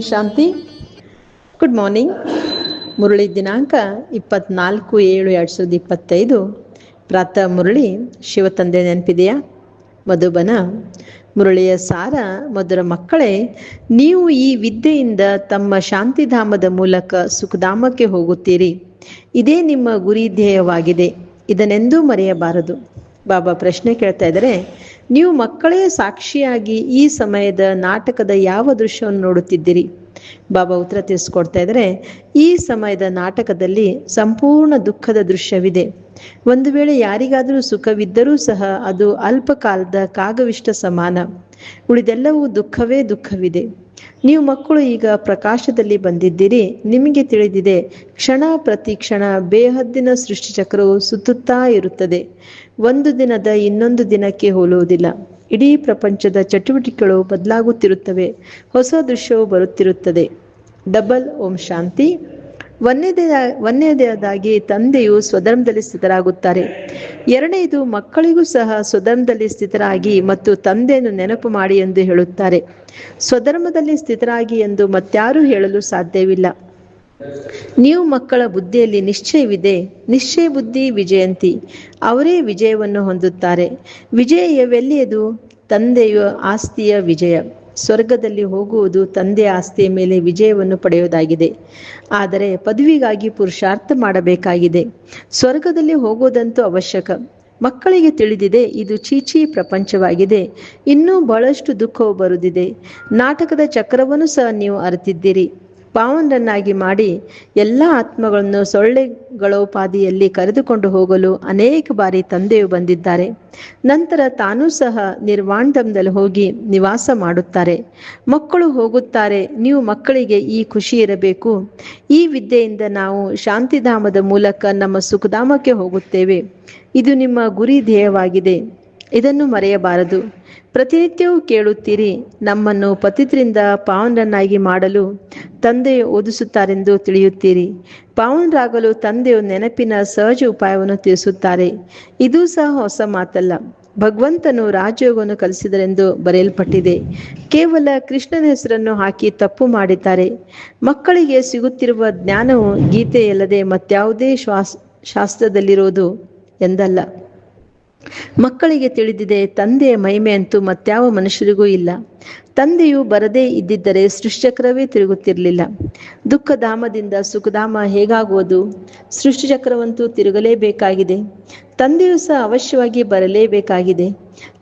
ಶಾಂತಿ. Good morning Murali ದಿನಾಂಕ ಇಪ್ಪತ್ನಾಲ್ಕು ಏಳು ಎರಡು ಸಾವಿರದ ಇಪ್ಪತ್ತೈದು. ಪ್ರಾತಃ ಮುರಳಿ ಶಿವತಂದೆ ನೆನಪಿದೆಯಾ? ಮಧುಬನ. ಮುರಳಿಯ ಸಾರ, ಮಧುರ ಮಕ್ಕಳೇ, ನೀವು ಈ ವಿದ್ಯೆಯಿಂದ ತಮ್ಮ ಶಾಂತಿಧಾಮದ ಮೂಲಕ ಸುಖಧಾಮಕ್ಕೆ ಹೋಗುತ್ತೀರಿ. ಇದೇ ನಿಮ್ಮ ಗುರಿ ಧ್ಯೇಯವಾಗಿದೆ. ಇದನ್ನೆಂದೂ ಮರೆಯಬಾರದು. ಬಾಬಾ ಪ್ರಶ್ನೆ ಕೇಳ್ತಾ ಇದ್ದಾರೆ ನೀವು ಮಕ್ಕಳೇ ಸಾಕ್ಷಿಯಾಗಿ ಈ ಸಮಯದ ನಾಟಕದ ಯಾವ ದೃಶ್ಯವನ್ನು ನೋಡುತ್ತಿದ್ದೀರಿ? ಬಾಬಾ ಉತ್ತರ ತಿಳಿಸ್ಕೊಡ್ತಾ ಇದ್ದಾರೆ, ಈ ಸಮಯದ ನಾಟಕದಲ್ಲಿ ಸಂಪೂರ್ಣ ದುಃಖದ ದೃಶ್ಯವಿದೆ. ಒಂದು ವೇಳೆ ಯಾರಿಗಾದರೂ ಸುಖವಿದ್ದರೂ ಸಹ ಅದು ಅಲ್ಪ ಕಾಲದ ಕಾಗವಿಷ್ಟ ಸಮಾನ. ಉಳಿದೆಲ್ಲವೂ ದುಃಖವೇ ದುಃಖವಿದೆ. ನೀವು ಮಕ್ಕಳು ಈಗ ಪ್ರಕಾಶದಲ್ಲಿ ಬಂದಿದ್ದೀರಿ, ನಿಮಗೆ ತಿಳಿದಿದೆ, ಕ್ಷಣ ಪ್ರತಿ ಕ್ಷಣ ಬೇಹದ್ದಿನ ಸೃಷ್ಟಿಚಕ್ರವು ಸುತ್ತುತ್ತಾ ಇರುತ್ತದೆ. ಒಂದು ದಿನದ ಇನ್ನೊಂದು ದಿನಕ್ಕೆ ಹೋಲುವುದಿಲ್ಲ. ಇಡೀ ಪ್ರಪಂಚದ ಚಟುವಟಿಕೆಗಳು ಬದಲಾಗುತ್ತಿರುತ್ತವೆ, ಹೊಸ ದೃಶ್ಯವು ಬರುತ್ತಿರುತ್ತದೆ. ಡಬಲ್ ಓಂ ಶಾಂತಿ. ಒಂದನೇದ, ಒಂದನೇದಾಗಿ ತಂದೆಯು ಸ್ವಧರ್ಮದಲ್ಲಿ ಸ್ಥಿತರಾಗುತ್ತಾರೆ. ಎರಡನೇದು ಮಕ್ಕಳಿಗೂ ಸಹ ಸ್ವಧರ್ಮದಲ್ಲಿ ಸ್ಥಿತರಾಗಿ ಮತ್ತು ತಂದೆಯನ್ನು ನೆನಪು ಮಾಡಿ ಎಂದು ಹೇಳುತ್ತಾರೆ. ಸ್ವಧರ್ಮದಲ್ಲಿ ಸ್ಥಿತರಾಗಿ ಎಂದು ಮತ್ಯಾರೂ ಹೇಳಲು ಸಾಧ್ಯವಿಲ್ಲ. ನೀವು ಮಕ್ಕಳ ಬುದ್ಧಿಯಲ್ಲಿ ನಿಶ್ಚಯವಿದೆ. ನಿಶ್ಚಯ ಬುದ್ಧಿ ವಿಜಯಂತಿ. ಅವರೇ ವಿಜಯವನ್ನು ಹೊಂದುತ್ತಾರೆ. ವಿಜಯವೆಲ್ಲಿಯದು ತಂದೆಯ ಆಸ್ತಿಯ ವಿಜಯ. ಸ್ವರ್ಗದಲ್ಲಿ ಹೋಗುವುದು ತಂದೆ ಆಸ್ತಿಯ ಮೇಲೆ ವಿಜಯವನ್ನು ಪಡೆಯುವುದಾಗಿದೆ. ಆದರೆ ಪದವಿಗಾಗಿ ಪುರುಷಾರ್ಥ ಮಾಡಬೇಕಾಗಿದೆ. ಸ್ವರ್ಗದಲ್ಲಿ ಹೋಗೋದಂತೂ ಅವಶ್ಯಕ. ಮಕ್ಕಳಿಗೆ ತಿಳಿದಿದೆ, ಇದು ಚೀಚಿ ಪ್ರಪಂಚವಾಗಿದೆ. ಇನ್ನೂ ಬಹಳಷ್ಟು ದುಃಖವು ಬರುತ್ತಿದೆ. ನಾಟಕದ ಚಕ್ರವನ್ನು ಸಹ ನೀವು ಅರಿತಿದ್ದೀರಿ. ಪಾವನರನ್ನಾಗಿ ಮಾಡಿ ಎಲ್ಲ ಆತ್ಮಗಳನ್ನು ಸೊಳ್ಳೆಗಳೋಪಾದಿಯಲ್ಲಿ ಕರೆದುಕೊಂಡು ಹೋಗಲು ಅನೇಕ ಬಾರಿ ತಂದೆಯು ಬಂದಿದ್ದಾರೆ. ನಂತರ ತಾನೂ ಸಹ ನಿರ್ವಾಣದಲ್ಲಿ ಹೋಗಿ ನಿವಾಸ ಮಾಡುತ್ತಾರೆ. ಮಕ್ಕಳು ಹೋಗುತ್ತಾರೆ, ನೀವು ಮಕ್ಕಳಿಗೆ ಈ ಖುಷಿ ಇರಬೇಕು. ಈ ವಿದ್ಯೆಯಿಂದ ನಾವು ಶಾಂತಿಧಾಮದ ಮೂಲಕ ನಮ್ಮ ಸುಖಧಾಮಕ್ಕೆ ಹೋಗುತ್ತೇವೆ. ಇದು ನಿಮ್ಮ ಗುರಿ ಧ್ಯೇಯವಾಗಿದೆ. ಇದನ್ನು ಮರೆಯಬಾರದು. ಪ್ರತಿನಿತ್ಯವೂ ಕೇಳುತ್ತೀರಿ, ನಮ್ಮನ್ನು ಪತಿತ್ರಿಂದ ಪಾವನರನ್ನಾಗಿ ಮಾಡಲು ತಂದೆ ಓದಿಸುತ್ತಾರೆಂದು ತಿಳಿಯುತ್ತೀರಿ. ಪಾವನರಾಗಲು ತಂದೆಯು ನೆನಪಿನ ಸಹಜ ಉಪಾಯವನ್ನು ತಿಳಿಸುತ್ತಾರೆ. ಇದು ಸಹ ಹೊಸ ಮಾತಲ್ಲ. ಭಗವಂತನು ರಾಜಯೋಗವನ್ನು ಕಲಿಸಿದರೆಂದು ಬರೆಯಲ್ಪಟ್ಟಿದೆ. ಕೇವಲ ಕೃಷ್ಣನ ಹೆಸರನ್ನು ಹಾಕಿ ತಪ್ಪು ಮಾಡಿದ್ದಾರೆ. ಮಕ್ಕಳಿಗೆ ಸಿಗುತ್ತಿರುವ ಜ್ಞಾನವು ಗೀತೆಯಲ್ಲದೆ ಮತ್ಯಾವುದೇ ಶ್ವಾಸ, ಶಾಸ್ತ್ರದಲ್ಲಿರುವುದು ಎಂದಲ್ಲ. ಮಕ್ಕಳಿಗೆ ತಿಳಿದಿದೆ ತಂದೆಯ ಮಹಿಮೆ ಅಂತೂ ಮತ್ಯಾವ ಮನುಷ್ಯರಿಗೂ ಇಲ್ಲ. ತಂದೆಯು ಬರದೇ ಇದ್ದಿದ್ದರೆ ಸೃಷ್ಟಿಚಕ್ರವೇ ತಿರುಗುತ್ತಿರಲಿಲ್ಲ. ದುಃಖಧಾಮದಿಂದ ಸುಖಧಾಮ ಹೇಗಾಗುವುದು? ಸೃಷ್ಟಿಚಕ್ರವಂತೂ ತಿರುಗಲೇಬೇಕಾಗಿದೆ. ತಂದೆಯು ಸಹ ಅವಶ್ಯವಾಗಿ ಬರಲೇಬೇಕಾಗಿದೆ.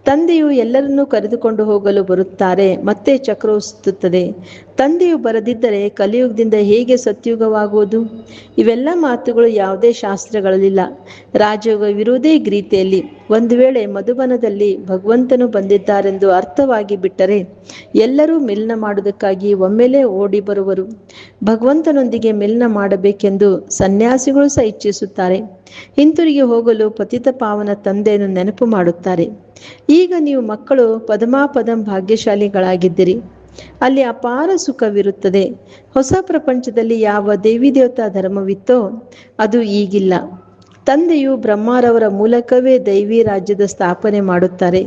ತಂದೆಯು ಎಲ್ಲರನ್ನೂ ಕರೆದುಕೊಂಡು ಹೋಗಲು ಬರುತ್ತಾರೆ, ಮತ್ತೆ ಚಕ್ರವು ಸುತ್ತುತ್ತದೆ ತಂದೆಯು ಬರದಿದ್ದರೆ ಕಲಿಯುಗದಿಂದ ಹೇಗೆ ಸತ್ಯುಗವಾಗುವುದು? ಇವೆಲ್ಲ ಮಾತುಗಳು ಯಾವುದೇ ಶಾಸ್ತ್ರಗಳಲ್ಲಿಲ್ಲ. ರಾಜಯೋಗವಿರುವುದೇ ಗೀತೆಯಲ್ಲಿ ಒಂದು ವೇಳೆ ಮಧುಬನದಲ್ಲಿ ಭಗವಂತನು ಬಂದಿದ್ದಾರೆಂದು ಅರ್ಥವಾಗಿ ಬಿಟ್ಟರೆ ಎಲ್ಲರೂ ಮಿಲನ ಮಾಡುವುದಕ್ಕಾಗಿ ಒಮ್ಮೆಲೇ ಓಡಿ ಬರುವರು. ಭಗವಂತನೊಂದಿಗೆ ಮಿಲನ ಮಾಡಬೇಕೆಂದು ಸನ್ಯಾಸಿಗಳು ಸಹ ಇಚ್ಛಿಸುತ್ತಾರೆ. ಹಿಂತಿರುಗಿ ಹೋಗಲು ಪತಿತ ಪಾವನ ತಂದೆಯನ್ನು ನೆನಪು ಮಾಡುತ್ತಾರೆ. ಈಗ ನೀವು ಮಕ್ಕಳು ಪದಮಾಪದಂ ಭಾಗ್ಯಶಾಲಿಗಳಾಗಿದ್ದೀರಿ. ಅಲ್ಲಿ ಅಪಾರ ಸುಖವಿರುತ್ತದೆ. ಹೊಸ ಪ್ರಪಂಚದಲ್ಲಿ ಯಾವ ದೇವಿ ದೇವತಾ ಧರ್ಮವಿತ್ತೋ ಅದು ಈಗಿಲ್ಲ. ತಂದೆಯು ಬ್ರಹ್ಮಾರವರ ಮೂಲಕವೇ ದೈವಿ ರಾಜ್ಯದ ಸ್ಥಾಪನೆ ಮಾಡುತ್ತಾರೆ.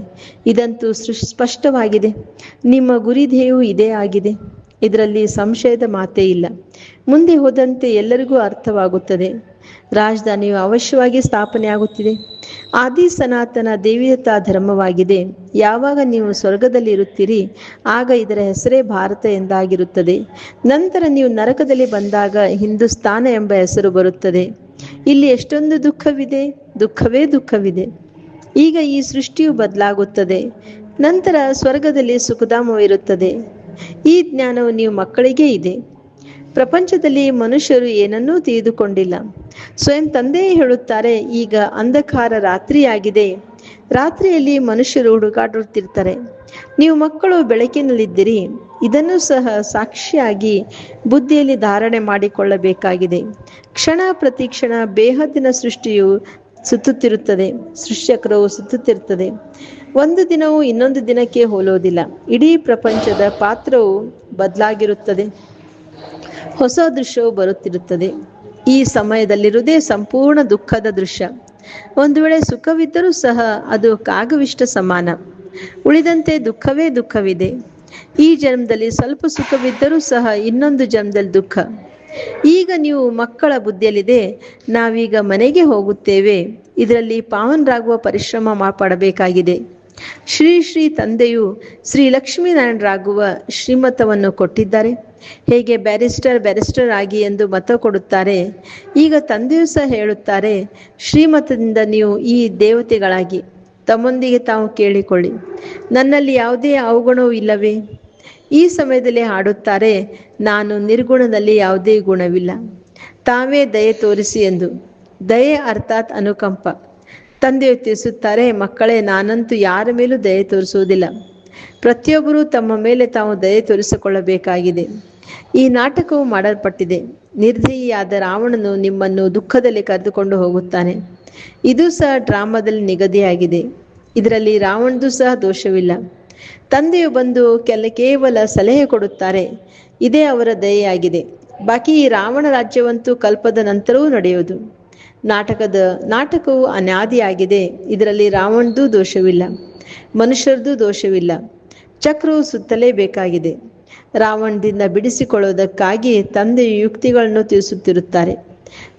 ಇದಂತೂ ಸ್ಪಷ್ಟವಾಗಿದೆ. ನಿಮ್ಮ ಗುರಿ ಧ್ಯೇಯವು ಇದೇ ಆಗಿದೆ. ಇದರಲ್ಲಿ ಸಂಶಯದ ಮಾತೇ ಇಲ್ಲ. ಮುಂದೆ ಹೋದಂತೆ ಎಲ್ಲರಿಗೂ ಅರ್ಥವಾಗುತ್ತದೆ. ರಾಜಧಾನಿಯು ಅವಶ್ಯವಾಗಿ ಸ್ಥಾಪನೆಯಾಗುತ್ತಿದೆ. ಆದಿ ಸನಾತನ ದೇವಿಯತಾ ಧರ್ಮವಾಗಿದೆ. ಯಾವಾಗ ನೀವು ಸ್ವರ್ಗದಲ್ಲಿ ಇರುತ್ತೀರಿ ಆಗ ಇದರ ಹೆಸರೇ ಭಾರತ ಎಂದಾಗಿರುತ್ತದೆ. ನಂತರ ನೀವು ನರಕದಲ್ಲಿ ಬಂದಾಗ ಹಿಂದೂಸ್ತಾನ ಎಂಬ ಹೆಸರು ಬರುತ್ತದೆ. ಇಲ್ಲಿ ಎಷ್ಟೊಂದು ದುಃಖವಿದೆ, ದುಃಖವೇ ದುಃಖವಿದೆ. ಈಗ ಈ ಸೃಷ್ಟಿಯು ಬದಲಾಗುತ್ತದೆ. ನಂತರ ಸ್ವರ್ಗದಲ್ಲಿ ಸುಖಧಾಮವಿರುತ್ತದೆ. ಈ ಜ್ಞಾನವು ನೀವು ಮಕ್ಕಳಿಗೆ ಇದೆ. ಪ್ರಪಂಚದಲ್ಲಿ ಮನುಷ್ಯರು ಏನನ್ನೂ ತಿಳಿದುಕೊಂಡಿಲ್ಲ. ಸ್ವಯಂ ತಂದೆಯೇ ಹೇಳುತ್ತಾರೆ, ಈಗ ಅಂಧಕಾರ ರಾತ್ರಿಯಾಗಿದೆ. ರಾತ್ರಿಯಲ್ಲಿ ಮನುಷ್ಯರು ಹುಡುಕಾಡುತ್ತಿರ್ತಾರೆ. ನೀವು ಮಕ್ಕಳು ಬೆಳಕಿನಲ್ಲಿದ್ದಿರಿ. ಇದನ್ನು ಸಹ ಸಾಕ್ಷಿಯಾಗಿ ಬುದ್ಧಿಯಲ್ಲಿ ಧಾರಣೆ ಮಾಡಿಕೊಳ್ಳಬೇಕಾಗಿದೆ. ಕ್ಷಣ ಪ್ರತಿಕ್ಷಣ ಬೇಹದ್ದಿನ ಸೃಷ್ಟಿಯು ಸುತ್ತುತ್ತಿರುತ್ತದೆ, ಸೃಷ್ಟಿಚಕ್ರವು ಸುತ್ತುತ್ತಿರುತ್ತದೆ. ಒಂದು ದಿನವು ಇನ್ನೊಂದು ದಿನಕ್ಕೆ ಹೋಲೋದಿಲ್ಲ ಇಡೀ ಪ್ರಪಂಚದ ಪಾತ್ರವು ಬದಲಾಗಿರುತ್ತದೆ, ಹೊಸ ದೃಶ್ಯವು ಬರುತ್ತಿರುತ್ತದೆ. ಈ ಸಮಯದಲ್ಲಿರುವುದೇ ಸಂಪೂರ್ಣ ದುಃಖದ ದೃಶ್ಯ. ಒಂದು ವೇಳೆ ಸುಖವಿದ್ದರೂ ಸಹ ಅದು ಕಾಗವಿಷ್ಟ ಸಮಾನ. ಉಳಿದಂತೆ ದುಃಖವೇ ದುಃಖವಿದೆ. ಈ ಜನ್ಮದಲ್ಲಿ ಸ್ವಲ್ಪ ಸುಖವಿದ್ದರೂ ಸಹ ಇನ್ನೊಂದು ಜನ್ಮದಲ್ಲಿ ದುಃಖ. ಈಗ ನೀವು ಮಕ್ಕಳ ಬುದ್ಧಿಯಲ್ಲಿದೆ, ನಾವೀಗ ಮನೆಗೆ ಹೋಗುತ್ತೇವೆ. ಇದರಲ್ಲಿ ಪಾವನರಾಗುವ ಪರಿಶ್ರಮ ಮಾಡಬೇಕಾಗಿದೆ ಶ್ರೀ ಶ್ರೀ ತಂದೆಯು ಶ್ರೀ ಲಕ್ಷ್ಮೀನಾರಾಯಣರಾಗುವ ಶ್ರೀಮತವನ್ನು ಕೊಟ್ಟಿದ್ದಾರೆ. ಹೇಗೆ ಬ್ಯಾರಿಸ್ಟರ್ ಬ್ಯಾರಿಸ್ಟರ್ ಆಗಿ ಎಂದು ಮತ ಕೊಡುತ್ತಾರೆ. ಈಗ ತಂದೆಯು ಸಹ ಹೇಳುತ್ತಾರೆ, ಶ್ರೀಮತದಿಂದ ನೀವು ಈ ದೇವತೆಗಳಾಗಿ. ತಮ್ಮೊಂದಿಗೆ ತಾವು ಕೇಳಿಕೊಳ್ಳಿ. ನನ್ನಲ್ಲಿ ಯಾವುದೇ ಅವಗುಣವೂ ಇಲ್ಲವೇ? ಈ ಸಮಯದಲ್ಲಿ ಹಾಡುತ್ತಾರೆ, ನಾನು ನಿರ್ಗುಣದಲ್ಲಿ ಯಾವುದೇ ಗುಣವಿಲ್ಲ. ತಾವೇ ದಯೆ ತೋರಿಸಿ ಎಂದು. ದಯೆ ಅರ್ಥಾತ್ ಅನುಕಂಪ. ತಂದೆಯು ತಿಳಿಸುತ್ತಾರೆ, ಮಕ್ಕಳೇ, ನಾನಂತೂ ಯಾರ ಮೇಲೂ ದಯೆ ತೋರಿಸುವುದಿಲ್ಲ. ಪ್ರತಿಯೊಬ್ಬರೂ ತಮ್ಮ ಮೇಲೆ ತಾವು ದಯೆ ತೋರಿಸಿಕೊಳ್ಳಬೇಕಾಗಿದೆ. ಈ ನಾಟಕವು ಮಾಡಲ್ಪಟ್ಟಿದೆ. ನಿರ್ದಯಿಯಾದ ರಾವಣನು ನಿಮ್ಮನ್ನು ದುಃಖದಲ್ಲಿ ಕರೆದುಕೊಂಡು ಹೋಗುತ್ತಾನೆ. ಇದು ಸಹ ಡ್ರಾಮಾದಲ್ಲಿ ನಿಗದಿಯಾಗಿದೆ. ಇದರಲ್ಲಿ ರಾವಣದು ಸಹ ದೋಷವಿಲ್ಲ. ತಂದೆಯು ಬಂದು ಕೆಲ ಕೇವಲ ಸಲಹೆ ಕೊಡುತ್ತಾರೆ. ಇದೇ ಅವರ ದಯೆಯಾಗಿದೆ. ಬಾಕಿ ಈ ರಾವಣ ರಾಜ್ಯವಂತೂ ಕಲ್ಪದ ನಂತರವೂ ನಡೆಯುವುದು. ನಾಟಕದ, ನಾಟಕವು ಅನಾದಿಯಾಗಿದೆ. ಇದರಲ್ಲಿ ರಾವಣದು ದೋಷವಿಲ್ಲ. ಮನುಷ್ಯರದು ದೋಷವಿಲ್ಲ. ಚಕ್ರವು ಸುತ್ತಲೇಬೇಕಾಗಿದೆ ರಾವಣದಿಂದ ಬಿಡಿಸಿಕೊಳ್ಳುವುದಕ್ಕಾಗಿ ತಂದೆಯು ಯುಕ್ತಿಗಳನ್ನು ತಿಳಿಸುತ್ತಿರುತ್ತಾರೆ.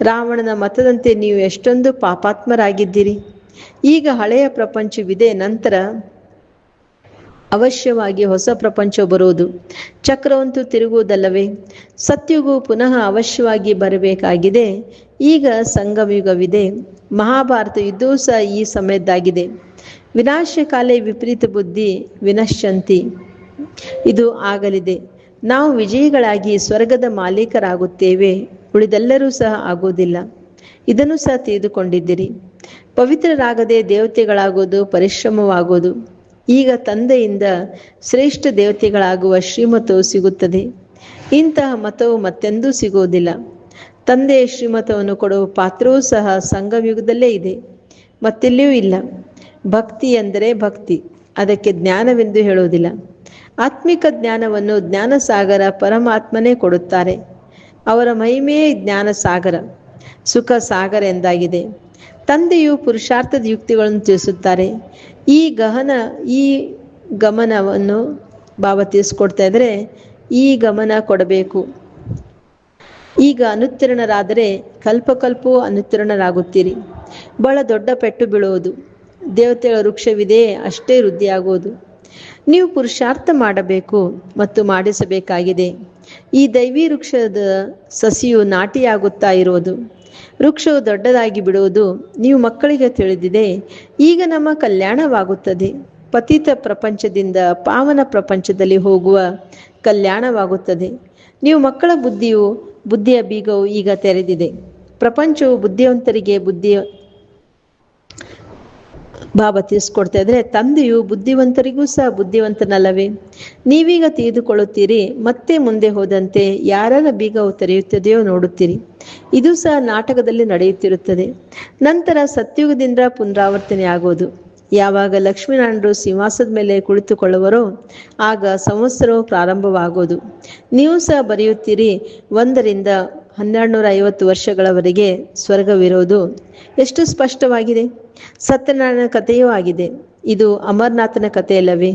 ರಾವಣನ ಮತದಂತೆ ನೀವು ಎಷ್ಟೊಂದು ಪಾಪಾತ್ಮರಾಗಿದ್ದೀರಿ. ಈಗ ಹಳೆಯ ಪ್ರಪಂಚವಿದೆ, ನಂತರ ಅವಶ್ಯವಾಗಿ ಹೊಸ ಪ್ರಪಂಚ ಬರುವುದು. ಚಕ್ರವಂತೂ ತಿರುಗುವುದಲ್ಲವೇ? ಸತ್ಯುಗೂ ಪುನಃ ಅವಶ್ಯವಾಗಿ ಬರಬೇಕಾಗಿದೆ. ಈಗ ಸಂಗಮಯುಗವಿದೆ ಮಹಾಭಾರತ ಯುದ್ಧವೂ ಸಹ ಈ ಸಮಯದ್ದಾಗಿದೆ. ವಿನಾಶಕಾಲೇ ವಿಪರೀತ ಬುದ್ಧಿ ವಿನಶ್ಯಂತಿ. ಇದು ಆಗಲಿದೆ. ನಾವು ವಿಜಯಿಗಳಾಗಿ ಸ್ವರ್ಗದ ಮಾಲೀಕರಾಗುತ್ತೇವೆ, ಉಳಿದೆಲ್ಲರೂ ಸಹ ಆಗುವುದಿಲ್ಲ. ಇದನ್ನು ಸಹ ತಿಳಿದುಕೊಂಡಿದ್ದೀರಿ. ಪವಿತ್ರರಾಗದೆ ದೇವತೆಗಳಾಗುವುದು ಪರಿಶ್ರಮವಾಗುವುದು. ಈಗ ತಂದೆಯಿಂದ ಶ್ರೇಷ್ಠ ದೇವತೆಗಳಾಗುವ ಶ್ರೀಮತವು ಸಿಗುತ್ತದೆ. ಇಂತಹ ಮತವು ಮತ್ತೆಂದೂ ಸಿಗುವುದಿಲ್ಲ. ತಂದೆಯ ಶ್ರೀಮತವನ್ನು ಕೊಡುವ ಪಾತ್ರವೂ ಸಹ ಸಂಗಮಯುಗದಲ್ಲೇ ಇದೆ. ಮತ್ತೆಲ್ಲಿಯೂ ಇಲ್ಲ. ಭಕ್ತಿ ಎಂದರೆ ಭಕ್ತಿ. ಅದಕ್ಕೆ ಜ್ಞಾನವೆಂದು ಹೇಳುವುದಿಲ್ಲ. ಆತ್ಮಿಕ ಜ್ಞಾನವನ್ನು ಜ್ಞಾನಸಾಗರ ಪರಮಾತ್ಮನೇ ಕೊಡುತ್ತಾರೆ. ಅವರ ಮಹಿಮೆಯೇ ಜ್ಞಾನ ಸಾಗರ ಸುಖ ಸಾಗರ ಎಂದಾಗಿದೆ. ತಂದೆಯು ಪುರುಷಾರ್ಥದ ಯುಕ್ತಿಗಳನ್ನು ತಿಳಿಸುತ್ತಾರೆ. ಈ ಗಹನ, ಈ ಗಮನವನ್ನು ಭಾವ ತಿಳಿಸ್ಕೊಡ್ತಾ ಇದ್ರೆ ಈ ಗಮನ ಕೊಡಬೇಕು. ಈಗ ಅನುತ್ತೀರ್ಣರಾದರೆ ಕಲ್ಪಕಲ್ಪವೂ ಅನುತ್ತೀರ್ಣರಾಗುತ್ತೀರಿ. ಬಹಳ ದೊಡ್ಡ ಪೆಟ್ಟು ಬೀಳುವುದು. ದೇವತೆಗಳ ವೃಕ್ಷವಿದೆ, ಅಷ್ಟೇ ವೃದ್ಧಿಯಾಗುವುದು. ನೀವು ಪುರುಷಾರ್ಥ ಮಾಡಬೇಕು ಮತ್ತು ಮಾಡಿಸಬೇಕಾಗಿದೆ. ಈ ದೈವಿ ವೃಕ್ಷದ ಸಸಿಯು ನಾಟಿಯಾಗುತ್ತಾ ಇರುವುದು. ವೃಕ್ಷವು ದೊಡ್ಡದಾಗಿ ಬಿಡುವುದು ನೀವು ಮಕ್ಕಳಿಗೆ ತಿಳಿದಿದೆ. ಈಗ ನಮ್ಮ ಕಲ್ಯಾಣವಾಗುತ್ತದೆ. ಪತಿತ ಪ್ರಪಂಚದಿಂದ ಪಾವನ ಪ್ರಪಂಚದಲ್ಲಿ ಹೋಗುವ ಕಲ್ಯಾಣವಾಗುತ್ತದೆ. ನೀವು ಮಕ್ಕಳ ಬುದ್ಧಿಯು, ಬುದ್ಧಿಯ ಬೀಗವು ಈಗ ತೆರೆದಿದೆ. ಪ್ರಪಂಚವು ಬುದ್ಧಿವಂತರಿಗೆ ಬುದ್ಧಿ ಬಾಬಾ ತಿಳಿಸ್ಕೊಡ್ತಾ ಇದ್ರೆ ತಂದೆಯು ಬುದ್ಧಿವಂತರಿಗೂ ಸಹ ಬುದ್ಧಿವಂತನಲ್ಲವೇ? ನೀವೀಗ ತಿಳಿದುಕೊಳ್ಳುತ್ತೀರಿ, ಮತ್ತೆ ಮುಂದೆ ಹೋದಂತೆ ಯಾರ ಬೀಗವು ತೆರೆಯುತ್ತದೆಯೋ ನೋಡುತ್ತೀರಿ. ಇದು ಸಹ ನಾಟಕದಲ್ಲಿ ನಡೆಯುತ್ತಿರುತ್ತದೆ. ನಂತರ ಸತ್ಯುಗದಿಂದ ಪುನರಾವರ್ತನೆ ಆಗೋದು ಯಾವಾಗ ಲಕ್ಷ್ಮೀನಾರಾಯಣರು ಸಿಂಹಾಸದ ಮೇಲೆ ಕುಳಿತುಕೊಳ್ಳುವರೋ, ಆಗ ಸಂವತ್ಸರವು ಪ್ರಾರಂಭವಾಗೋದು ನೀವು ಸಹ ಬರೆಯುತ್ತೀರಿ, ಒಂದರಿಂದ ಹನ್ನೆರಡು ನೂರ ಐವತ್ತು ವರ್ಷಗಳವರೆಗೆ ಸ್ವರ್ಗವಿರೋದು. ಎಷ್ಟು ಸ್ಪಷ್ಟವಾಗಿದೆ? ಸತ್ಯನಾರಾಯಣ ಕಥೆಯೂ ಆಗಿದೆ. ಇದು ಅಮರನಾಥನ ಕಥೆಯಲ್ಲವೇ?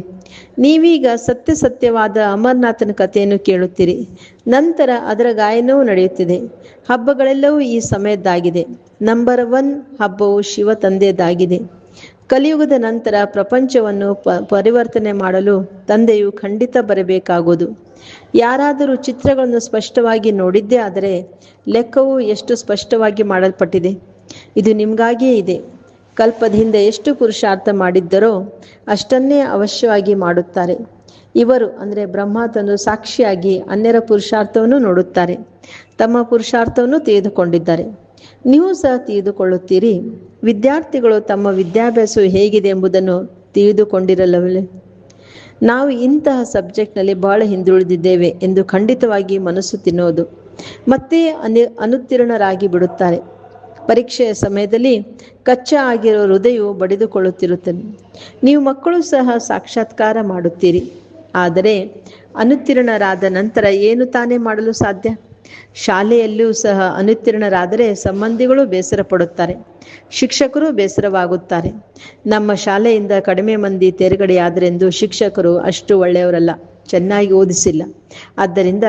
ನೀವೀಗ ಸತ್ಯ ಸತ್ಯವಾದ ಅಮರನಾಥನ ಕಥೆಯನ್ನು ಕೇಳುತ್ತೀರಿ. ನಂತರ ಅದರ ಗಾಯನವೂ ನಡೆಯುತ್ತಿದೆ. ಹಬ್ಬಗಳೆಲ್ಲವೂ ಈ ಸಮಯದ್ದಾಗಿದೆ. ನಂಬರ್ ಒನ್ ಹಬ್ಬವು ಶಿವ ತಂದೆಯದಾಗಿದೆ ಕಲಿಯುಗದ ನಂತರ ಪ್ರಪಂಚವನ್ನು ಪರಿವರ್ತನೆ ಮಾಡಲು ತಂದೆಯು ಖಂಡಿತ ಬರಬೇಕಾಗುವುದು. ಯಾರಾದರೂ ಚಿತ್ರಗಳನ್ನು ಸ್ಪಷ್ಟವಾಗಿ ನೋಡಿದ್ದೇ ಆದರೆ ಲೆಕ್ಕವು ಎಷ್ಟು ಸ್ಪಷ್ಟವಾಗಿ ಮಾಡಲ್ಪಟ್ಟಿದೆ? ಇದು ನಿಮಗಾಗಿಯೇ ಇದೆ. ಕಲ್ಪದ ಹಿಂದೆ ಎಷ್ಟು ಪುರುಷಾರ್ಥ ಮಾಡಿದ್ದರೋ ಅಷ್ಟನ್ನೇ ಅವಶ್ಯವಾಗಿ ಮಾಡುತ್ತಾರೆ. ಇವರು ಅಂದರೆ ಬ್ರಹ್ಮ ತಂದು ಸಾಕ್ಷಿಯಾಗಿ ಅನ್ಯರ ಪುರುಷಾರ್ಥವನ್ನು ನೋಡುತ್ತಾರೆ. ತಮ್ಮ ಪುರುಷಾರ್ಥವನ್ನು ತೆಗೆದುಕೊಂಡಿದ್ದಾರೆ ನೀವು ಸಹ ತಿಳಿದುಕೊಳ್ಳುತ್ತೀರಿ. ವಿದ್ಯಾರ್ಥಿಗಳು ತಮ್ಮ ವಿದ್ಯಾಭ್ಯಾಸವು ಹೇಗಿದೆ ಎಂಬುದನ್ನು ತಿಳಿದುಕೊಂಡಿರಲ್ಲವೇ ನಾವು ಇಂತಹ ಸಬ್ಜೆಕ್ಟ್ನಲ್ಲಿ ಬಹಳ ಹಿಂದುಳಿದಿದ್ದೇವೆ ಎಂದು ಖಂಡಿತವಾಗಿ ಮನಸ್ಸು ತಿನ್ನೋದು. ಮತ್ತೆ ಅನಿ, ಅನುತ್ತೀರ್ಣರಾಗಿ ಬಿಡುತ್ತಾರೆ. ಪರೀಕ್ಷೆಯ ಸಮಯದಲ್ಲಿ ಕಚ್ಚಾ ಆಗಿರೋ ಹೃದಯವು ಬಡಿದುಕೊಳ್ಳುತ್ತಿರುತ್ತದೆ. ನೀವು ಮಕ್ಕಳು ಸಹ ಸಾಕ್ಷಾತ್ಕಾರ ಮಾಡುತ್ತೀರಿ. ಆದರೆ ಅನುತ್ತೀರ್ಣರಾದ ನಂತರ ಏನು ತಾನೇ ಮಾಡಲು ಸಾಧ್ಯ? ಶಾಲೆಯಲ್ಲಿಯೂ ಸಹ ಅನುತ್ತೀರ್ಣರಾದರೆ ಸಂಬಂಧಿಗಳು ಬೇಸರ ಪಡುತ್ತಾರೆ ಶಿಕ್ಷಕರು ಬೇಸರವಾಗುತ್ತಾರೆ. ನಮ್ಮ ಶಾಲೆಯಿಂದ ಕಡಿಮೆ ಮಂದಿ ತೇರ್ಗಡೆಯಾದರೆಂದು ಶಿಕ್ಷಕರು ಅಷ್ಟು ಒಳ್ಳೆಯವರಲ್ಲ, ಚೆನ್ನಾಗಿ ಓದಿಸಿಲ್ಲ. ಆದ್ದರಿಂದ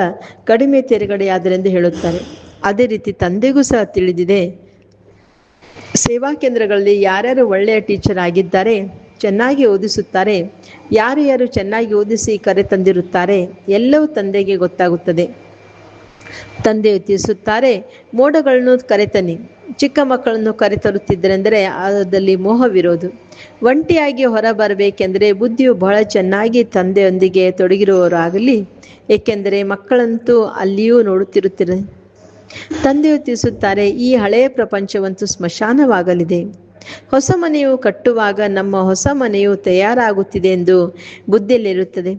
ಕಡಿಮೆ ತೇರ್ಗಡೆಯಾದರೆಂದು ಹೇಳುತ್ತಾರೆ. ಅದೇ ರೀತಿ ತಂದೆಗೂ ಸಹ ತಿಳಿದಿದೆ, ಸೇವಾ ಕೇಂದ್ರಗಳಲ್ಲಿ ಯಾರ್ಯಾರು ಒಳ್ಳೆಯ ಟೀಚರ್ ಆಗಿದ್ದಾರೆ, ಚೆನ್ನಾಗಿ ಓದಿಸುತ್ತಾರೆ ಯಾರು ಯಾರು ಚೆನ್ನಾಗಿ ಓದಿಸಿ ಕರೆ ತಂದಿರುತ್ತಾರೆ, ಎಲ್ಲವೂ ತಂದೆಗೆ ಗೊತ್ತಾಗುತ್ತದೆ. ತಂದೆಯು ತಿಳಿಸುತ್ತಾರೆ ಮೋಡಗಳನ್ನು ಕರೆತನಿ ಚಿಕ್ಕ ಮಕ್ಕಳನ್ನು ಕರೆತರುತ್ತಿದ್ದರೆಂದರೆ ಅದರಲ್ಲಿ ಮೋಹವಿರೋದು. ಒಂಟಿಯಾಗಿ ಹೊರ ಬರಬೇಕೆಂದರೆ ಬುದ್ಧಿಯು ಬಹಳ ಚೆನ್ನಾಗಿ ತಂದೆಯೊಂದಿಗೆ ತೊಡಗಿರುವವರಾಗಲಿ, ಏಕೆಂದರೆ ಮಕ್ಕಳಂತೂ ಅಲ್ಲಿಯೂ ನೋಡುತ್ತಿರುತ್ತಾರೆ ತಂದೆಯು ತಿಳಿಸುತ್ತಾರೆ ಈ ಹಳೆಯ ಪ್ರಪಂಚವಂತೂ ಸ್ಮಶಾನವಾಗಲಿದೆ. ಹೊಸ ಮನೆಯು ಕಟ್ಟುವಾಗ ನಮ್ಮ ಹೊಸ ಮನೆಯು ತಯಾರಾಗುತ್ತಿದೆ ಎಂದು ಬುದ್ಧಿಯಲ್ಲಿರುತ್ತದೆ.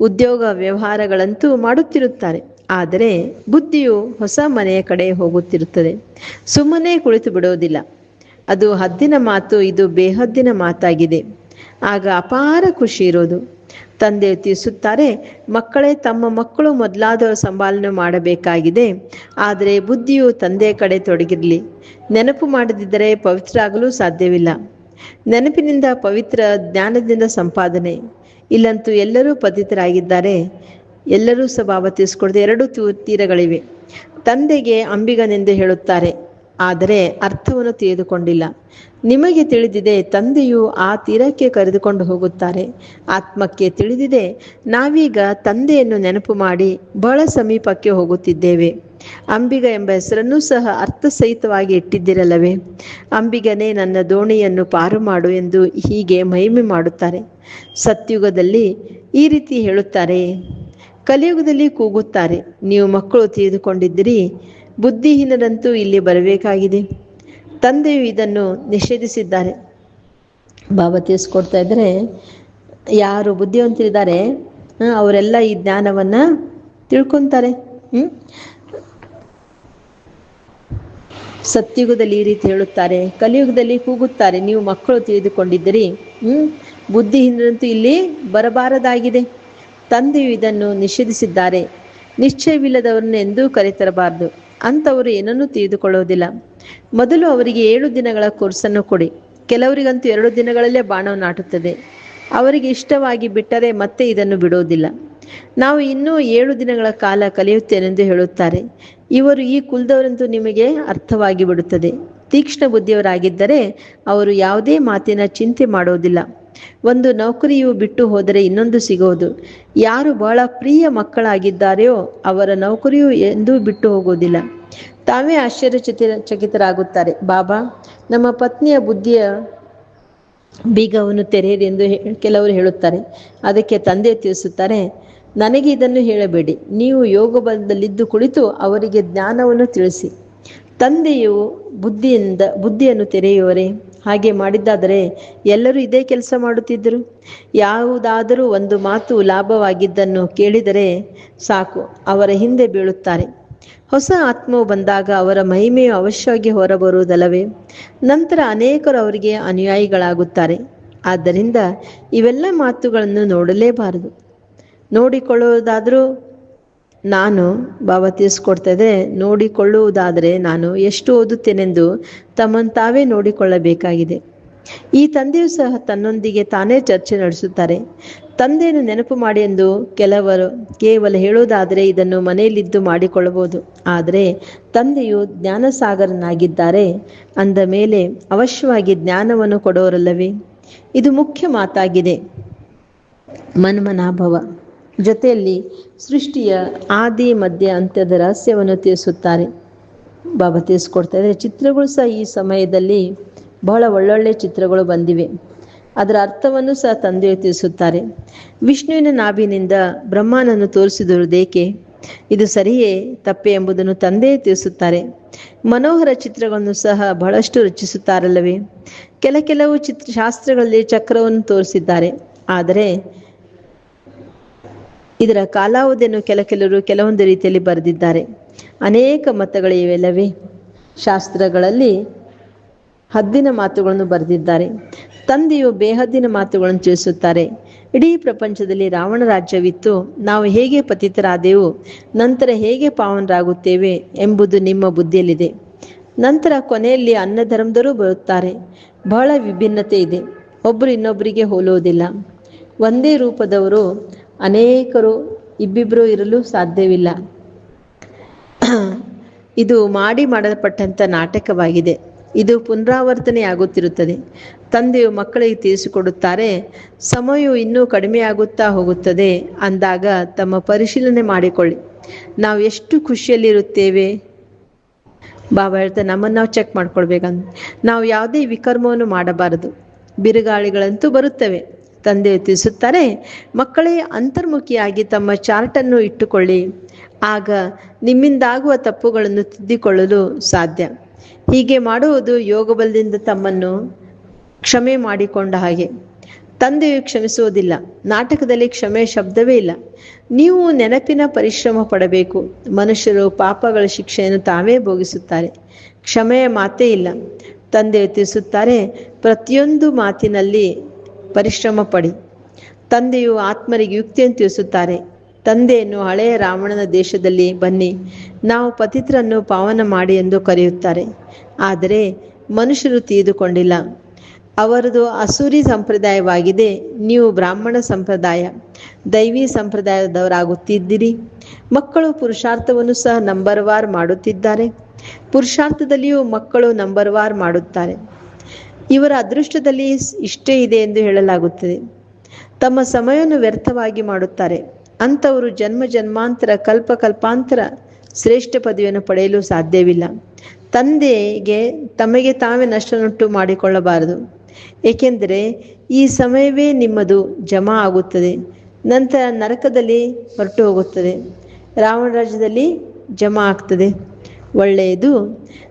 ಉದ್ಯೋಗ ವ್ಯವಹಾರಗಳಂತೂ ಮಾಡುತ್ತಿರುತ್ತಾರೆ. ಆದರೆ ಬುದ್ಧಿಯು ಹೊಸ ಮನೆಯ ಕಡೆ ಹೋಗುತ್ತಿರುತ್ತದೆ. ಸುಮ್ಮನೆ ಕುಳಿತು ಬಿಡೋದಿಲ್ಲ ಅದು ಹದ್ದಿನ ಮಾತು, ಇದು ಬೇಹದ್ದಿನ ಮಾತಾಗಿದೆ. ಆಗ ಅಪಾರ ಖುಷಿ ಇರೋದು ತಂದೆ ತಿಳಿಸುತ್ತಾರೆ, ಮಕ್ಕಳೇ ತಮ್ಮ ಮಕ್ಕಳು ಮೊದಲಾದವರ ಸಂಭಾಲನೆ ಮಾಡಬೇಕಾಗಿದೆ. ಆದರೆ ಬುದ್ಧಿಯು ತಂದೆಯ ಕಡೆ ತೊಡಗಿರಲಿ. ನೆನಪು ಮಾಡದಿದ್ದರೆ ಪವಿತ್ರ ಆಗಲು ಸಾಧ್ಯವಿಲ್ಲ. ನೆನಪಿನಿಂದ ಪವಿತ್ರ ಜ್ಞಾನದಿಂದ ಸಂಪಾದನೆ. ಇಲ್ಲಂತೂ ಎಲ್ಲರೂ ಪತಿತರಾಗಿದ್ದಾರೆ. ಎಲ್ಲರೂ ಸಹ ಬಾಬಾ ತಿಳಿಸ್ಕೊಡ್ದೆ ಎರಡು ತೀರಗಳಿವೆ. ತಂದೆಗೆ ಅಂಬಿಗನೆಂದು ಹೇಳುತ್ತಾರೆ, ಆದರೆ ಅರ್ಥವನ್ನು ತಿಳಿದುಕೊಂಡಿಲ್ಲ. ನಿಮಗೆ ತಿಳಿದಿದೆ, ತಂದೆಯು ಆ ತೀರಕ್ಕೆ ಕರೆದುಕೊಂಡು ಹೋಗುತ್ತಾರೆ. ಆತ್ಮಕ್ಕೆ ತಿಳಿದಿದೆ, ನಾವೀಗ ತಂದೆಯನ್ನು ನೆನಪು ಮಾಡಿ ಬಹಳ ಸಮೀಪಕ್ಕೆ ಹೋಗುತ್ತಿದ್ದೇವೆ. ಅಂಬಿಗ ಎಂಬ ಹೆಸರನ್ನು ಸಹ ಅರ್ಥಸಹಿತವಾಗಿ ಇಟ್ಟಿದ್ದಿರಲ್ಲವೇ? ಅಂಬಿಗನೇ ನನ್ನ ದೋಣಿಯನ್ನು ಪಾರು ಮಾಡು ಎಂದು ಹೀಗೆ ಮಹಿಮೆ ಮಾಡುತ್ತಾರೆ. ಸತ್ಯುಗದಲ್ಲಿ ಈ ರೀತಿ ಹೇಳುತ್ತಾರೆ ಕಲಿಯುಗದಲ್ಲಿ ಕೂಗುತ್ತಾರೆ. ನೀವು ಮಕ್ಕಳು ತಿಳಿದುಕೊಂಡಿದ್ದೀರಿ, ಬುದ್ಧಿಹೀನರಂತೂ ಇಲ್ಲಿ ಬರಬೇಕಾಗಿದೆ. ತಂದೆಯು ಇದನ್ನು ನಿಷೇಧಿಸಿದ್ದಾರೆ. ಬಾಬಾ ತಿಳಿಸ್ಕೊಡ್ತಾ ಇದ್ದಾರೆ ಯಾರು ಬುದ್ಧಿವಂತರಿದ್ದಾರೆ ಅವರೆಲ್ಲ ಈ ಜ್ಞಾನವನ್ನು ತಿಳ್ಕೊತಾರೆ. ಹ್ಮ್? ಸತ್ಯುಗದಲ್ಲಿ ಈ ರೀತಿ ಹೇಳುತ್ತಾರೆ, ಕಲಿಯುಗದಲ್ಲಿ ಕೂಗುತ್ತಾರೆ. ನೀವು ಮಕ್ಕಳು ತಿಳಿದುಕೊಂಡಿದ್ದೀರಿ, ಹ್ಮ್? ಬುದ್ಧಿಹೀನರಂತೂ ಇಲ್ಲಿ ಬರಬಾರದಾಗಿದೆ. ತಂದೆಯು ಇದನ್ನು ನಿಷೇಧಿಸಿದ್ದಾರೆ. ನಿಶ್ಚಯವಿಲ್ಲದವರನ್ನು ಎಂದೂ ಕರೆತರಬಾರದು. ಅಂಥವರು ಏನನ್ನೂ ತಿಳಿದುಕೊಳ್ಳುವುದಿಲ್ಲ. ಮೊದಲು ಅವರಿಗೆ ಏಳು ದಿನಗಳ ಕೋರ್ಸನ್ನು ಕೊಡಿ. ಕೆಲವರಿಗಂತೂ ಎರಡು ದಿನಗಳಲ್ಲೇ ಬಾಣವು ನಾಟುತ್ತದೆ. ಅವರಿಗೆ ಇಷ್ಟವಾಗಿ ಬಿಟ್ಟರೆ ಮತ್ತೆ ಇದನ್ನು ಬಿಡುವುದಿಲ್ಲ. ನಾವು ಇನ್ನೂ ಏಳು ದಿನಗಳ ಕಾಲ ಕಲಿಯುತ್ತೇನೆಂದು ಹೇಳುತ್ತಾರೆ. ಇವರು ಈ ಕುಲದವರಂತೂ ನಿಮಗೆ ಅರ್ಥವಾಗಿ ಬಿಡುತ್ತದೆ ತೀಕ್ಷ್ಣ ಬುದ್ಧಿಯವರಾಗಿದ್ದರೆ ಅವರು ಯಾವುದೇ ಮಾತಿನ ಚಿಂತೆ ಮಾಡೋದಿಲ್ಲ ಒಂದು ನೌಕರಿಯು ಬಿಟ್ಟು ಹೋದರೆ ಇನ್ನೊಂದು ಸಿಗೋದು. ಯಾರು ಬಹಳ ಪ್ರಿಯ ಮಕ್ಕಳಾಗಿದ್ದಾರೆಯೋ ಅವರ ನೌಕರಿಯು ಎಂದೂ ಬಿಟ್ಟು ಹೋಗೋದಿಲ್ಲ ತಾವೇ ಆಶ್ಚರ್ಯಚಕಿತ, ಚಕಿತರಾಗುತ್ತಾರೆ. ಬಾಬಾ, ನಮ್ಮ ಪತ್ನಿಯ ಬುದ್ಧಿಯ ಬೀಗವನ್ನು ತೆರೆಯಿರಿ ಎಂದು ಕೆಲವರು ಹೇಳುತ್ತಾರೆ. ಅದಕ್ಕೆ ತಂದೆ ತಿಳಿಸುತ್ತಾರೆ, ನನಗೆ ಇದನ್ನು ಹೇಳಬೇಡಿ. ನೀವು ಯೋಗ ಬಲದಲ್ಲಿದ್ದು ಕುಳಿತು ಅವರಿಗೆ ಜ್ಞಾನವನ್ನು ತಿಳಿಸಿ. ತಂದೆಯು ಬುದ್ಧಿಯಿಂದ, ಬುದ್ಧಿಯನ್ನು ತೆರೆಯುವರೆ ಹಾಗೆ ಮಾಡಿದ್ದಾದರೆ ಎಲ್ಲರೂ ಇದೇ ಕೆಲಸ ಮಾಡುತ್ತಿದ್ದರು. ಯಾವುದಾದರೂ ಒಂದು ಮಾತು ಲಾಭವಾಗಿದ್ದನ್ನು ಕೇಳಿದರೆ ಸಾಕು, ಅವರ ಹಿಂದೆ ಬೀಳುತ್ತಾರೆ. ಹೊಸ ಆತ್ಮವು ಬಂದಾಗ ಅವರ ಮಹಿಮೆಯು ಅವಶ್ಯವಾಗಿ ಹೊರಬರುವುದಲ್ಲವೇ? ನಂತರ ಅನೇಕರು ಅವರಿಗೆ ಅನುಯಾಯಿಗಳಾಗುತ್ತಾರೆ. ಆದ್ದರಿಂದ ಇವೆಲ್ಲ ಮಾತುಗಳನ್ನು ನೋಡಲೇಬಾರದು. ನೋಡಿಕೊಳ್ಳುವುದಾದರೂ ನಾನು ಭಾವ ತಿಳಿಸ್ಕೊಡ್ತಾ ಇದ್ರೆ ನೋಡಿಕೊಳ್ಳುವುದಾದರೆ ನಾನು ಎಷ್ಟು ಓದುತ್ತೇನೆಂದು ತಮ್ಮನ್ನು ತಾವೇ ನೋಡಿಕೊಳ್ಳಬೇಕಾಗಿದೆ. ಈ ತಂದೆಯು ಸಹ ತನ್ನೊಂದಿಗೆ ತಾನೇ ಚರ್ಚೆ ನಡೆಸುತ್ತಾರೆ. ತಂದೆಯನ್ನು ನೆನಪು ಮಾಡಿ ಎಂದು ಕೆಲವರು ಕೇವಲ ಹೇಳುವುದಾದರೆ ಇದನ್ನು ಮನೆಯಲ್ಲಿದ್ದು ಮಾಡಿಕೊಳ್ಳಬಹುದು. ಆದರೆ ತಂದೆಯು ಜ್ಞಾನಸಾಗರನಾಗಿದ್ದಾರೆ ಅಂದ ಮೇಲೆ ಅವಶ್ಯವಾಗಿ ಜ್ಞಾನವನ್ನು ಕೊಡೋರಲ್ಲವೇ? ಇದು ಮುಖ್ಯ ಮಾತಾಗಿದೆ. ಮನ್ಮನಾಭವ. ಜೊತೆಯಲ್ಲಿ ಸೃಷ್ಟಿಯ ಆದಿ, ಮಧ್ಯ, ಅಂತ್ಯದ ರಹಸ್ಯವನ್ನು ತಿಳಿಸುತ್ತಾರೆ. ಬಾಬಾ ತಿಳಿಸ್ಕೊಡ್ತಾ ಇದ್ದಾರೆ, ಚಿತ್ರಗಳು ಸಹ ಈ ಸಮಯದಲ್ಲಿ ಬಹಳ ಒಳ್ಳೊಳ್ಳೆ ಚಿತ್ರಗಳು ಬಂದಿವೆ. ಅದರ ಅರ್ಥವನ್ನು ಸಹ ತಂದೆ ತಿಳಿಸುತ್ತಾರೆ. ವಿಷ್ಣುವಿನ ನಾಭಿನಿಂದ ಬ್ರಹ್ಮನನ್ನು ತೋರಿಸಿದುದೇಕೆ ಇದು ಸರಿಯೇ, ತಪ್ಪೆ ಎಂಬುದನ್ನು ತಂದೆಯೇ ತಿಳಿಸುತ್ತಾರೆ. ಮನೋಹರ ಚಿತ್ರಗಳನ್ನು ಸಹ ಬಹಳಷ್ಟು ರಚಿಸುತ್ತಾರಲ್ಲವೇ? ಕೆಲ ಕೆಲವು ಚಿತ್ರ ಶಾಸ್ತ್ರಗಳಲ್ಲಿ ಚಕ್ರವನ್ನು ತೋರಿಸಿದ್ದಾರೆ. ಆದರೆ ಇದರ ಕಾಲಾವಧಿಯನ್ನು ಕೆಲ ಕೆಲವರು ಕೆಲವೊಂದು ರೀತಿಯಲ್ಲಿ ಬರೆದಿದ್ದಾರೆ. ಅನೇಕ ಮತಗಳಿವೆಲ್ಲವೇ ಶಾಸ್ತ್ರಗಳಲ್ಲಿ ಹದ್ದಿನ ಮಾತುಗಳನ್ನು ಬರೆದಿದ್ದಾರೆ. ತಂದೆಯು ಬೇಹದ್ದಿನ ಮಾತುಗಳನ್ನು ತಿಳಿಸುತ್ತಾರೆ. ಇಡೀ ಪ್ರಪಂಚದಲ್ಲಿ ರಾವಣ ರಾಜ್ಯವಿತ್ತು. ನಾವು ಹೇಗೆ ಪತಿತರಾದೆವು? ನಂತರ ಹೇಗೆ ಪಾವನರಾಗುತ್ತೇವೆ ಎಂಬುದು ನಿಮ್ಮ ಬುದ್ಧಿಯಲ್ಲಿದೆ. ನಂತರ ಕೊನೆಯಲ್ಲಿ ಅನ್ನ ಧರ್ಮದವರು ಬರುತ್ತಾರೆ. ಬಹಳ ವಿಭಿನ್ನತೆ ಇದೆ. ಒಬ್ಬರು ಇನ್ನೊಬ್ಬರಿಗೆ ಹೋಲುವುದಿಲ್ಲ. ಒಂದೇ ರೂಪದವರು ಅನೇಕರು ಇಬ್ಬಿಬ್ಬರು ಇರಲು ಸಾಧ್ಯವಿಲ್ಲ. ಇದು ಮಾಡಿ ಮಾಡಲ್ಪಟ್ಟಂಥ ನಾಟಕವಾಗಿದೆ. ಇದು ಪುನರಾವರ್ತನೆಯಾಗುತ್ತಿರುತ್ತದೆ. ತಂದೆಯು ಮಕ್ಕಳಿಗೆ ತಿಳಿಸಿಕೊಡುತ್ತಾರೆ, ಸಮಯವು ಇನ್ನೂ ಕಡಿಮೆಯಾಗುತ್ತಾ ಹೋಗುತ್ತದೆ, ಅಂದಾಗ ತಮ್ಮ ಪರಿಶೀಲನೆ ಮಾಡಿಕೊಳ್ಳಿ. ನಾವು ಎಷ್ಟು ಖುಷಿಯಲ್ಲಿರುತ್ತೇವೆ? ಬಾಬಾ ಹೇಳ್ತಾ, ನಮ್ಮನ್ನು ನಾವು ಚೆಕ್ ಮಾಡ್ಕೊಳ್ಬೇಕಂತ ನಾವು ಯಾವುದೇ ವಿಕರ್ಮವನ್ನು ಮಾಡಬಾರದು. ಬಿರುಗಾಳಿಗಳಂತೂ ಬರುತ್ತವೆ. ತಂದೆ ತಿಳಿಸುತ್ತಾರೆ, ಮಕ್ಕಳೇ ಅಂತರ್ಮುಖಿಯಾಗಿ ತಮ್ಮ ಚಾರ್ಟನ್ನು ಇಟ್ಟುಕೊಳ್ಳಿ. ಆಗ ನಿಮ್ಮಿಂದಾಗುವ ತಪ್ಪುಗಳನ್ನು ತಿದ್ದಿಕೊಳ್ಳಲು ಸಾಧ್ಯ. ಹೀಗೆ ಮಾಡುವುದು ಯೋಗಬಲದಿಂದ ತಮ್ಮನ್ನು ಕ್ಷಮೆ ಮಾಡಿಕೊಂಡ ಹಾಗೆ. ತಂದೆಯು ಕ್ಷಮಿಸುವುದಿಲ್ಲ, ನಾಟಕದಲ್ಲಿ ಕ್ಷಮೆ ಶಬ್ದವೇ ಇಲ್ಲ. ನೀವು ನೆನಪಿನ ಪರಿಶ್ರಮ ಪಡಬೇಕು, ಮನುಷ್ಯರು ಪಾಪಗಳ ಶಿಕ್ಷೆಯನ್ನು ತಾವೇ ಭೋಗಿಸುತ್ತಾರೆ. ಕ್ಷಮೆಯ ಮಾತೇ ಇಲ್ಲ. ತಂದೆ ತಿಳಿಸುತ್ತಾರೆ, ಪ್ರತಿಯೊಂದು ಮಾತಿನಲ್ಲಿ ಪರಿಶ್ರಮ ಪಡಿ ತಂದೆಯು ಆತ್ಮರಿಗೆ ಯುಕ್ತಿಯನ್ನು ತಿಳಿಸುತ್ತಾರೆ. ತಂದೆಯನ್ನು ಹಳೆಯ ರಾವಣನ ದೇಶದಲ್ಲಿ ಬನ್ನಿ. ನಾವು ಪತಿತ್ರನ್ನು ಪಾವನ ಮಾಡಿ ಎಂದು ಕರೆಯುತ್ತಾರೆ. ಆದರೆ ಮನುಷ್ಯರು ತೀದುಕೊಂಡಿಲ್ಲ ಅವರದು ಅಸೂರಿ ಸಂಪ್ರದಾಯವಾಗಿದೆ. ನೀವು ಬ್ರಾಹ್ಮಣ ಸಂಪ್ರದಾಯ, ದೈವಿ ಸಂಪ್ರದಾಯದವರಾಗುತ್ತಿದ್ದೀರಿ. ಮಕ್ಕಳು ಪುರುಷಾರ್ಥವನ್ನು ಸಹ ನಂಬರ್ ವಾರ್ ಮಾಡುತ್ತಿದ್ದಾರೆ. ಪುರುಷಾರ್ಥದಲ್ಲಿಯೂ ಮಕ್ಕಳು ನಂಬರ್ ವಾರ್ ಮಾಡುತ್ತಾರೆ. ಇವರ ಅದೃಷ್ಟದಲ್ಲಿ ಇಷ್ಟೇ ಇದೆ ಎಂದು ಹೇಳಲಾಗುತ್ತದೆ. ತಮ್ಮ ಸಮಯವನ್ನು ವ್ಯರ್ಥವಾಗಿ ಮಾಡುತ್ತಾರೆ. ಅಂಥವರು ಜನ್ಮ ಜನ್ಮಾಂತರ, ಕಲ್ಪ ಕಲ್ಪಾಂತರ ಶ್ರೇಷ್ಠ ಪದವಿಯನ್ನು ಪಡೆಯಲು ಸಾಧ್ಯವಿಲ್ಲ. ತಂದೆಗೆ ತಮಗೆ ತಾವೇ ನಷ್ಟನುಂಟು ಮಾಡಿಕೊಳ್ಳಬಾರದು. ಏಕೆಂದರೆ ಈ ಸಮಯವೇ ನಿಮ್ಮದು ಜಮಾ ಆಗುತ್ತದೆ. ನಂತರ ನರಕದಲ್ಲಿ ಹೊರಟು ಹೋಗುತ್ತದೆ. ರಾವಣ ರಾಜ್ಯದಲ್ಲಿ ಜಮಾ ಆಗ್ತದೆ. ಒಳ್ಳೆಯದು.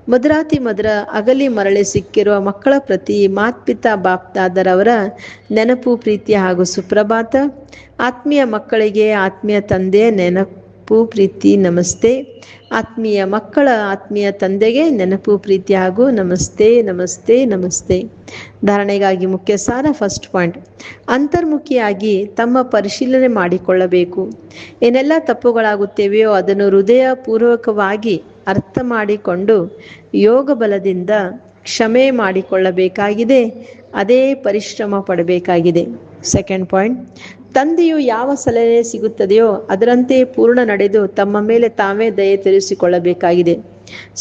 ಮಧುರಾತಿ ಮಧುರ ಅಗಲಿ ಮರಳಿ ಸಿಕ್ಕಿರುವ ಮಕ್ಕಳ ಪ್ರತಿ ಮಾತ್ಪಿತಾ ಬಾಪ್ತಾದರವರ ನೆನಪು, ಪ್ರೀತಿ ಹಾಗೂ ಸುಪ್ರಭಾತ. ಆತ್ಮೀಯ ಮಕ್ಕಳಿಗೆ ಆತ್ಮೀಯ ತಂದೆಯ ನೆನಪು, ಪ್ರೀತಿ, ನಮಸ್ತೆ. ಆತ್ಮೀಯ ಮಕ್ಕಳ ಆತ್ಮೀಯ ತಂದೆಗೆ ನೆನಪು, ಪ್ರೀತಿ ಹಾಗೂ ನಮಸ್ತೆ ನಮಸ್ತೆ ನಮಸ್ತೆ. ಧಾರಣೆಗಾಗಿ ಮುಖ್ಯ ಸಾರ ಫಸ್ಟ್ ಪಾಯಿಂಟ್. ಅಂತರ್ಮುಖಿಯಾಗಿ ತಮ್ಮ ಪರಿಶೀಲನೆ ಮಾಡಿಕೊಳ್ಳಬೇಕು. ಏನೆಲ್ಲ ತಪ್ಪುಗಳಾಗುತ್ತವೆಯೋ ಅದನ್ನು ಹೃದಯ ಪೂರ್ವಕವಾಗಿ ಅರ್ಥ ಮಾಡಿಕೊಂಡು ಯೋಗ ಬಲದಿಂದ ಕ್ಷಮೆ ಮಾಡಿಕೊಳ್ಳಬೇಕಾಗಿದೆ, ಅದೇ ಪರಿಶ್ರಮ ಪಡಬೇಕಾಗಿದೆ. ಸೆಕೆಂಡ್ ಪಾಯಿಂಟ್ ತಂದೆಯು ಯಾವ ಸಲಹೆ ಸಿಗುತ್ತದೆಯೋ ಅದರಂತೆ ಪೂರ್ಣ ನಡೆದು ತಮ್ಮ ಮೇಲೆ ತಾವೇ ದಯೆ ತರಿಸಿಕೊಳ್ಳಬೇಕಾಗಿದೆ.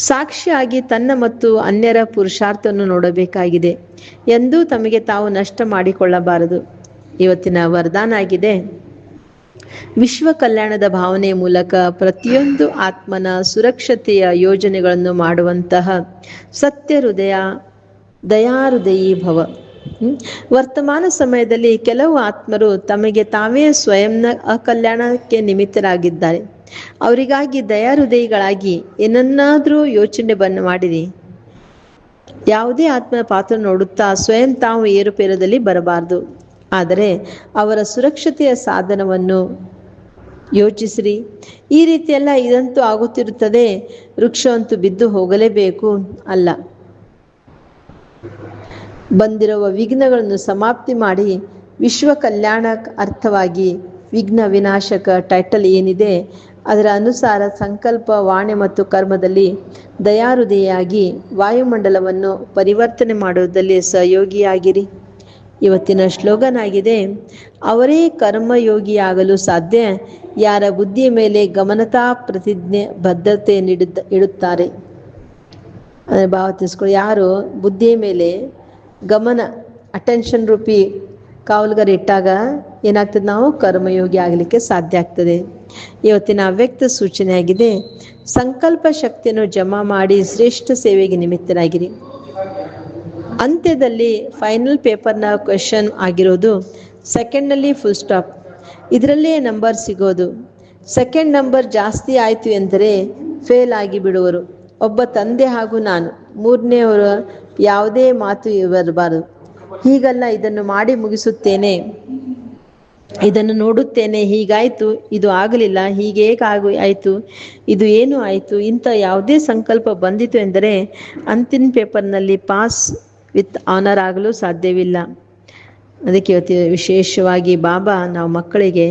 ಸಾಕ್ಷಿಯಾಗಿ ತನ್ನ ಮತ್ತು ಅನ್ಯರ ಪುರುಷಾರ್ಥವನ್ನು ನೋಡಬೇಕಾಗಿದೆ ಎಂದು ತಮಗೆ ತಾವು ನಷ್ಟ ಮಾಡಿಕೊಳ್ಳಬಾರದು. ಇವತ್ತಿನ ವರದಾನ ಆಗಿದೆ ವಿಶ್ವ ಕಲ್ಯಾಣದ ಭಾವನೆ ಮೂಲಕ ಪ್ರತಿಯೊಂದು ಆತ್ಮನ ಸುರಕ್ಷತೆಯ ಯೋಜನೆಗಳನ್ನು ಮಾಡುವಂತಹ ಸತ್ಯ ಹೃದಯ ದಯಾಹೃದಯಿ ಭವ? ವರ್ತಮಾನ ಸಮಯದಲ್ಲಿ ಕೆಲವು ಆತ್ಮರು ತಮಗೆ ತಾವೇ ಸ್ವಯಂನ ಅಕಲ್ಯಾಣಕ್ಕೆ ನಿಮಿತ್ತರಾಗಿದ್ದಾರೆ. ಅವರಿಗಾಗಿ ದಯಾಹೃದಯಿಗಳಾಗಿ ಏನನ್ನಾದರೂ ಯೋಚನೆ ಬನ್ನ ಮಾಡಿರಿ. ಯಾವುದೇ ಆತ್ಮನ ಪಾತ್ರ ನೋಡುತ್ತಾ ಸ್ವಯಂ ತಾವು ಏರುಪೇರದಲ್ಲಿ ಬರಬಾರದು. ಆದರೆ ಅವರ ಸುರಕ್ಷತೆಯ ಸಾಧನವನ್ನು ಯೋಚಿಸ್ರಿ. ಈ ರೀತಿಯೆಲ್ಲ ಇದಂತೂ ಆಗುತ್ತಿರುತ್ತದೆ. ವೃಕ್ಷವಂತೂ ಬಿದ್ದು ಹೋಗಲೇಬೇಕು ಅಲ್ಲ. ಬಂದಿರುವ ವಿಘ್ನಗಳನ್ನು ಸಮಾಪ್ತಿ ಮಾಡಿ ವಿಶ್ವ ಕಲ್ಯಾಣ ಅರ್ಥವಾಗಿ ವಿಘ್ನ ವಿನಾಶಕ ಟೈಟಲ್ ಏನಿದೆ, ಅದರ ಅನುಸಾರ ಸಂಕಲ್ಪ, ವಾಣೆ ಮತ್ತು ಕರ್ಮದಲ್ಲಿ ದಯಾರುದೆಯಾಗಿ ವಾಯುಮಂಡಲವನ್ನು ಪರಿವರ್ತನೆ ಮಾಡುವುದರಲ್ಲಿ ಸಹಯೋಗಿಯಾಗಿರಿ. ಇವತ್ತಿನ ಸ್ಲೋಗನ್ ಆಗಿದೆ ಅವರೇ ಕರ್ಮಯೋಗಿಯಾಗಲು ಸಾಧ್ಯ, ಯಾರ ಬುದ್ಧಿಯ ಮೇಲೆ ಗಮನತಾ ಪ್ರತಿಜ್ಞೆ ಬದ್ಧತೆ ನೀಡುತ್ತ, ಇಡುತ್ತಾರೆ. ಅಂದರೆ ಭಾವ ತಿಳಿಸ್ಕೊಳ್ಳಿ, ಯಾರು ಬುದ್ಧಿಯ ಮೇಲೆ ಗಮನ ಅಟೆನ್ಷನ್ ರೂಪಿ ಕಾವಲುಗಾರ ಇಟ್ಟಾಗ ಏನಾಗ್ತದೆ? ನಾವು ಕರ್ಮಯೋಗಿ ಆಗಲಿಕ್ಕೆ ಸಾಧ್ಯ ಆಗ್ತದೆ. ಇವತ್ತಿನ ಅವ್ಯಕ್ತ ಸೂಚನೆ ಆಗಿದೆ ಸಂಕಲ್ಪ ಶಕ್ತಿಯನ್ನು ಜಮಾ ಮಾಡಿ ಶ್ರೇಷ್ಠ ಸೇವೆಗೆ ನಿಮಿತ್ತರಾಗಿರಿ. ಅಂತ್ಯದಲ್ಲಿ ಫೈನಲ್ ಪೇಪರ್ನ ಕ್ವೆಶನ್ ಆಗಿರೋದು ಸೆಕೆಂಡ್ನಲ್ಲಿ ಫುಲ್ ಸ್ಟಾಪ್ ಇದರಲ್ಲೇ ನಂಬರ್ ಸಿಗೋದು. ಸೆಕೆಂಡ್ ನಂಬರ್ ಜಾಸ್ತಿ ಆಯಿತು ಎಂದರೆ ಫೇಲ್ ಆಗಿ ಬಿಡುವರು. ಒಬ್ಬ ತಂದೆ ಹಾಗೂ ನಾನು ಮೂರನೆಯವರ ಯಾವುದೇ ಮಾತು ಬರಬಾರದು ಹೀಗಲ್ಲ, ಇದನ್ನು ಮಾಡಿ ಮುಗಿಸುತ್ತೇನೆ. ಇದನ್ನು ನೋಡುತ್ತೇನೆ. ಹೀಗಾಯ್ತು, ಇದು ಆಗಲಿಲ್ಲ. ಹೀಗೆ ಆಗು ಆಯಿತು. ಇದು ಏನು ಆಯಿತು? ಇಂಥ ಯಾವುದೇ ಸಂಕಲ್ಪ ಬಂದಿತು ಎಂದರೆ ಅಂತಿಮ ಪೇಪರ್ನಲ್ಲಿ ಪಾಸ್ ವಿತ್ ಆನರ್ ಆಗಲು ಸಾಧ್ಯವಿಲ್ಲ. ಅದಕ್ಕೆ ಇವತ್ತು ವಿಶೇಷವಾಗಿ ಬಾಬಾ, ನಾವು ಮಕ್ಕಳಿಗೆ,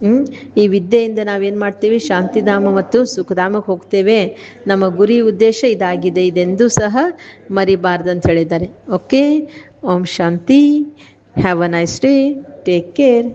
ಹ್ಮ್, ಈ ವಿದ್ಯೆಯಿಂದ ನಾವೇನ್ ಮಾಡ್ತೀವಿ? ಶಾಂತಿಧಾಮ ಮತ್ತು ಸುಖಧಾಮಕ್ಕೆ ಹೋಗ್ತೇವೆ. ನಮ್ಮ ಗುರಿ ಉದ್ದೇಶ ಇದಾಗಿದೆ, ಇದೆಂದೂ ಸಹ ಮರಿಬಾರ್ದು ಅಂತ ಹೇಳಿದ್ದಾರೆ okay Om Shanti. Have a nice day take care